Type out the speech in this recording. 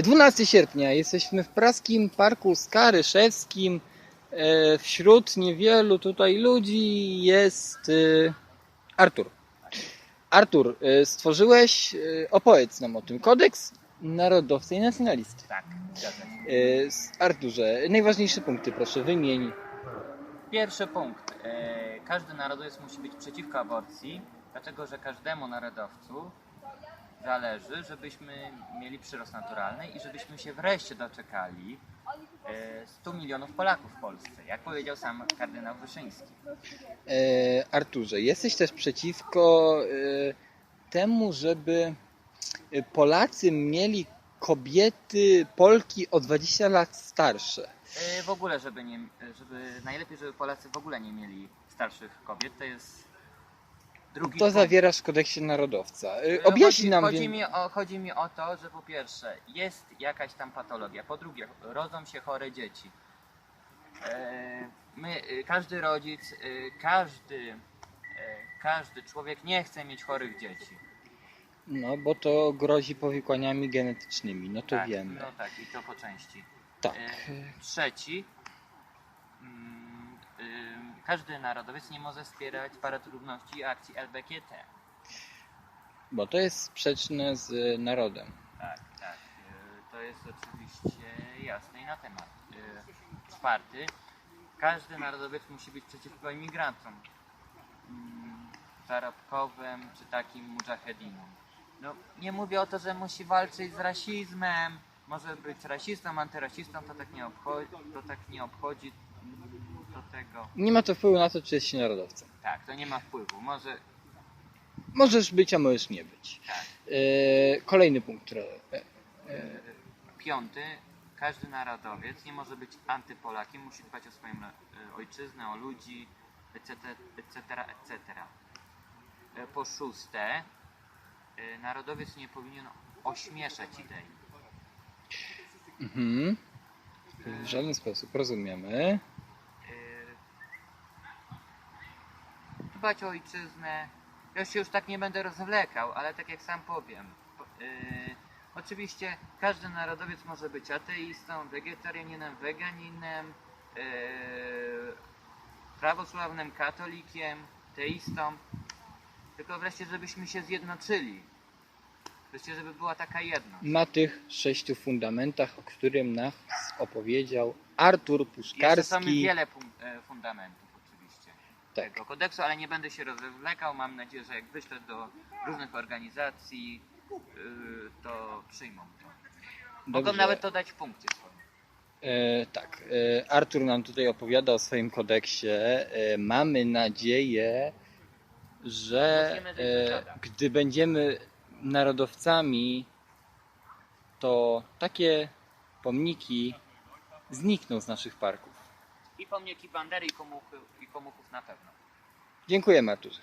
12 sierpnia jesteśmy w praskim parku Skaryszewskim. E, Wśród niewielu tutaj ludzi jest e, Artur. Artur, e, stworzyłeś, opowiedz nam o tym, kodeks narodowca i nacjonalisty. Tak, zgadza się. Arturze, najważniejsze punkty proszę wymień. Pierwszy punkt. Każdy narodowiec musi być przeciwko aborcji, dlatego że każdemu narodowcu zależy, żebyśmy mieli przyrost naturalny i żebyśmy się wreszcie doczekali e, 100 milionów Polaków w Polsce, jak powiedział sam kardynał Wyszyński. E, Arturze, jesteś też przeciwko e, temu, żeby e, Polacy mieli kobiety, Polki o 20 lat starsze. E, W ogóle, żeby nie, żeby najlepiej, żeby Polacy w ogóle nie mieli starszych kobiet, to jest drugi To punkt. zawierasz w kodeksie narodowca. E, E, Objaśnij nam. Chodzi mi, o, chodzi mi o to, że po pierwsze jest jakaś tam patologia, po drugie rodzą się chore dzieci. E, My, każdy rodzic, każdy, każdy człowiek nie chce mieć chorych dzieci. No, bo to grozi powikłaniami genetycznymi, no to tak, wiemy. No tak, i to po części. Tak. Trzeci. mm, Każdy narodowiec nie może wspierać paratrudności i akcji LBGT. Bo to jest sprzeczne z narodem. Tak, tak. e, To jest oczywiście jasne i na temat. E, Czwarty. Każdy narodowiec musi być przeciwko imigrantom. Mm, Zarobkowym czy takim mujahedinom. No, nie mówię o to, że musi walczyć z rasizmem. Może być rasistą, antyrasistą, to tak nie obchodzi, to tak nie obchodzi do tego. Nie ma to wpływu na to, czy jesteś narodowcem. Tak, to nie ma wpływu. Może Możesz być, a możesz nie być. tak. E, kolejny punkt. który- e, Piąty, każdy narodowiec nie może być antypolakiem, musi dbać o swoją e, ojczyznę, o ludzi, etc., etc., etc. E, Po szóste, e, narodowiec nie powinien ośmieszać idei. Mhm. W żaden sposób, rozumiemy. E, Dbać o ojczyznę. Ja się już tak nie będę rozwlekał, ale tak jak sam powiem. po- e, Oczywiście każdy narodowiec może być ateistą, wegetarianinem, weganinem, e, prawosławnym katolikiem, teistą. Tylko wreszcie, żebyśmy się zjednoczyli. Wreszcie, żeby była taka jedność. Na tych sześciu fundamentach, o którym nas opowiedział Artur Jeszcze są Puszkarski. wiele e, fundamentów Tak. tego kodeksu, ale nie będę się rozwlekał. Mam nadzieję, że jak wyślę do różnych organizacji, y, to przyjmą to. Mogą Dobrze. nawet to dać swoim. E, tak, e, Artur nam tutaj opowiada o swoim kodeksie. E, mamy nadzieję, że e, gdy będziemy narodowcami, to takie pomniki znikną z naszych parków. I pomniki Bandery i komuchów, i na pewno. Dziękuję, Arturze.